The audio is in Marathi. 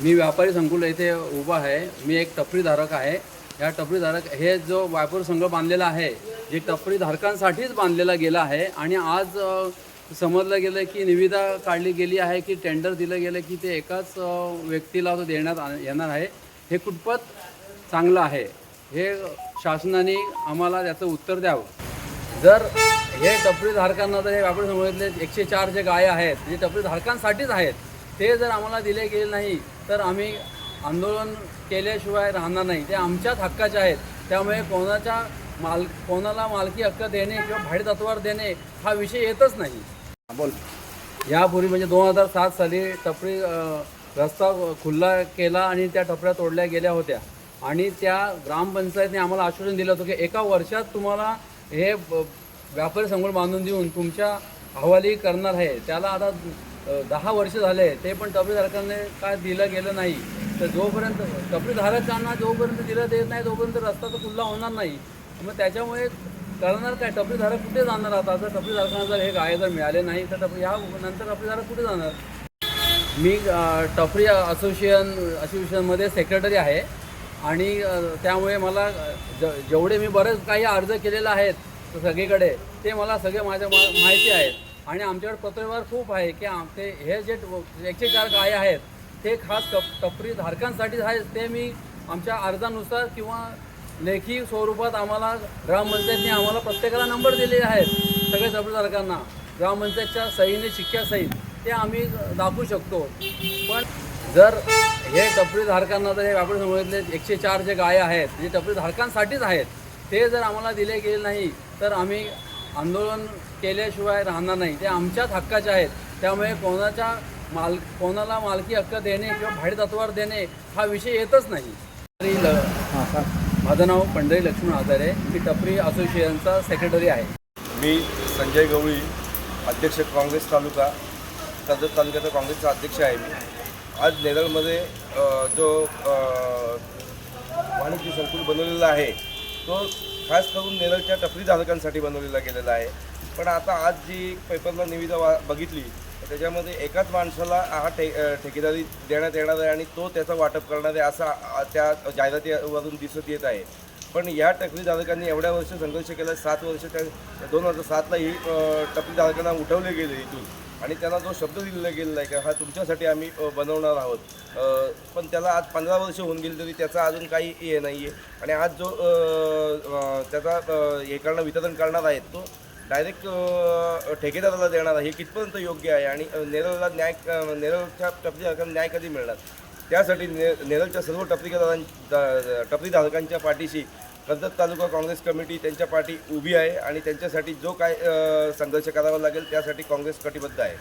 मी व्यापारी संकुल येथे उभा आहे. मी एक टपरीधारक आहे. या टपरीधारक हे जो व्यापारी संघ बांधलेला आहे जे टपरीधारकांसाठीच बांधलेला गेला आहे आणि आज समजलं गेलं की निविदा काढली गेली आहे की टेंडर दिलं गेलं की ते एकाच व्यक्तीला तो देण्यात आ- येणार आहे हे कुठपत चांगलं आहे? हे शासनाने आम्हाला त्याचं उत्तर द्यावं. जर हे टपरीधारकांना जर हे व्यापारी समोरले एकशे चार जे गाय आहेत जे टपरीधारकांसाठीच आहेत ते जर आम्हाला दिले गेले नाही तर आम्ही आंदोलन केल्याशिवाय राहणार नाही. ते आमच्याच हक्काचे आहेत. त्यामुळे कोणाच्या माल कोणाला मालकी हक्क देणे किंवा भाडे तत्वावर देणे हा विषय येतच नाही. बोल. यापूर्वी म्हणजे दोन हजार सात साली टपरी रस्ता खुल्ला केला आणि त्या टपऱ्या तोडल्या गेल्या होत्या. आणि त्या ग्रामपंचायतने आम्हाला आश्वासन दिलं होतं की एका वर्षात तुम्हाला हे व्यापारी संकुल बांधून देऊन तुमच्या हवाली करणार आहे. त्याला आता दहा वर्ष झाले ते पण टपरीधारकांनी काय दिलं गेलं नाही? तर जोपर्यंत टपरीधारकांना जोपर्यंत दिलं देत नाही तोपर्यंत रस्ता तर खुल्ला होणार नाही. मग त्याच्यामुळे करणार काय? टपरीधारक कुठे जाणार आता? जर टपरीधारकांना जर हे गाय जर मिळाले नाही तर टपरी ह्या नंतर टपरीधारक कुठे जाणार? मी टपरी असोसिएशन असोसिएशनमध्ये सेक्रेटरी आहे. आणि त्यामुळे मला ज जेवढे मी बरेच काही अर्ज केलेले आहेत सगळीकडे ते मला सगळे माझ्या मा माहिती आहेत. आणि आमच्याकडे पत्रव्यवहार खूप आहे की आमचे हे जे एकशे चार गाय आहेत ते खास टप टपरी धारकांसाठीच आहे ते मी आमच्या अर्जानुसार किंवा लेखी स्वरूपात आम्हाला ग्रामपंचायतने आम्हाला प्रत्येकाला नंबर दिलेले आहेत सगळ्या टपरीधारकांना ग्रामपंचायतच्या सहीने शिक्क्यासहित ते आम्ही दाखवू शकतो. पण जर हे टपरीधारकांना जर हे व्यापारी समोरले एकशे चार जे गाय आहेत जे टपरीधारकांसाठीच आहेत ते जर आम्हाला दिले गेले नाही तर आम्ही आंदोलन केल्याशिवाय राहणार नाही. ते आमच्याच हक्काचे आहेत. त्यामुळे कोणाच्या माल कोणाला मालकी हक्क देणे किंवा भाडे तत्वावर देणे हा विषय येतच नाही. तरी ल- हां माझं नाव पंढरी लक्ष्मण आजारे. मी टपरी असोसिएशनचा सेक्रेटरी आहे. मी संजय गवळी अध्यक्ष काँग्रेस तालुका कर्जत तालुक्याचा काँग्रेसचा अध्यक्ष आहे मी. आज नेरळमध्ये जो वाणिज्य संकुल बनवलेला आहे तो खास करून नेरळच्या टपरी धारकांसाठी बनवलेला गेलेला आहे. पण आता आज जी पेपरला निविदा वा बघितली त्याच्यामध्ये एकाच माणसाला हा ठे ठेकेदारी देण्यात येणार आहे आणि तो त्याचं वाटप करणार आहे असा त्या जाहिरातीवरून दिसत येत आहे. पण या टपरीधारकांनी एवढ्या वर्ष संघर्ष केला सात वर्ष त्या दोन हजार सातला ही अ, टपरीधारकांना उठवले गेले इथून. आणि त्यांना जो शब्द दिलेला गेलेला आहे की हा तुमच्यासाठी आम्ही बनवणार आहोत. पण त्याला आज पंधरा वर्ष होऊन गेली तरी त्याचा अजून काही हे नाही आहे आणि आज जो त्याचा हे करणं वितरण करणार आहे तो डायरेक्ट ठेकेदाराला देणार आहे. हे कितपर्यंत योग्य आहे? आणि नेरळला न्याय नेरळच्या टपरीधारकांना न्याय कधी मिळणार? त्यासाठी ने नेरळच्या सर्व टपरीदारां टपरीधारकांच्या पाठीशी कर्जत तालुका काँग्रेस कमिटी त्यांच्या पाठी उभी आहे आणि त्यांच्यासाठी जो काय संघर्ष करावा लागेल त्यासाठी काँग्रेस कटिबद्ध आहे.